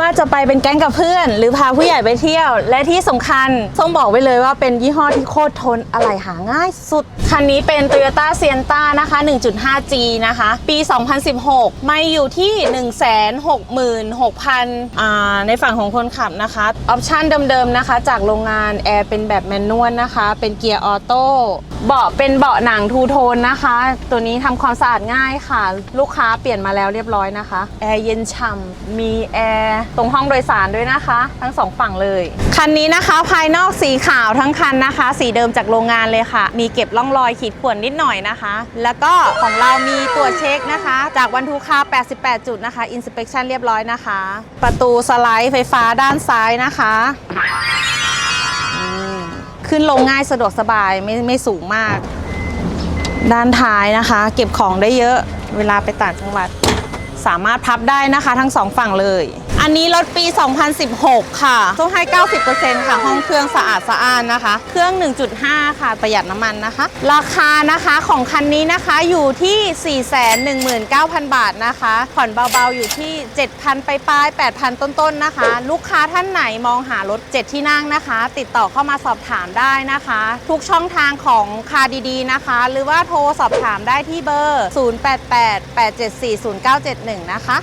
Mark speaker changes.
Speaker 1: ว่าจะไปเป็นแก๊งกับเพื่อน หรือพาผู้ใหญ่ไปเที่ยว และที่สำคัญต้องบอกไว้เลยว่าเป็นยี่ห้อที่โคตรทนอะไหล่หาง่ายสุด คันนี้เป็น Toyota Sienna นะคะ 1.5G นะคะ ปี 2016 ไม่อยู่ที่ 166,000อ่าในฝั่งของคนขับนะคะ ออปชันเดิมๆนะคะ จากโรงงานแอร์เป็นแบบแมนนวลนะคะ เป็นเกียร์ออโต้เบาะเป็นเบาะหนังทูโทนนะคะ ตัวนี้ทำความสะอาดง่ายค่ะ ลูกค้าเปลี่ยนมาแล้วเรียบร้อยนะคะ แอร์เย็นฉ่ำมีแอร์ตรงห้องโดยสารด้วยนะคะ ทั้งสองฝั่งเลย คันนี้นะคะภายนอกสีขาวทั้งคันนะคะ สีเดิมจากโรงงานเลยค่ะ มีเก็บร่องรอยขีดข่วนนิดหน่อยนะคะ แล้วก็ของเรามีตรวจเช็คนะคะ จากวันทูคา88 จุดนะคะ inspection เรียบร้อยนะคะ ประตูสไลด์ไฟฟ้าด้านซ้ายนะคะขึ้นลงง่ายสะดวกสบายไม่ไม่สูงมาก ด้านท้ายนะคะ เก็บของได้เยอะเวลาไปต่างจังหวัด สามารถพับได้นะคะทั้งสองฝั่งเลย อันนี้รถปี 2016 ค่ะต้องให้ 90%ค่ะ ห้องเครื่องสะอาดสะอ้านนะคะ เครื่อง 1.5 ค่ะ ประหยัดน้ำมันนะคะ ราคานะคะของคันนี้นะคะอยู่ที่ 419,000 บาทนะคะ ผ่อนเบาๆอยู่ที่ 7,000 ไปปลาย 8,000 ต้นๆนะคะ ลูกค้าท่านไหนมองหารถ 7 ที่นั่งนะคะ ติดต่อเข้ามาสอบถามได้นะคะ ทุกช่องทางของคาดีๆนะคะ หรือว่าโทรสอบถามได้ที่เบอร์ 0888740971 นะคะ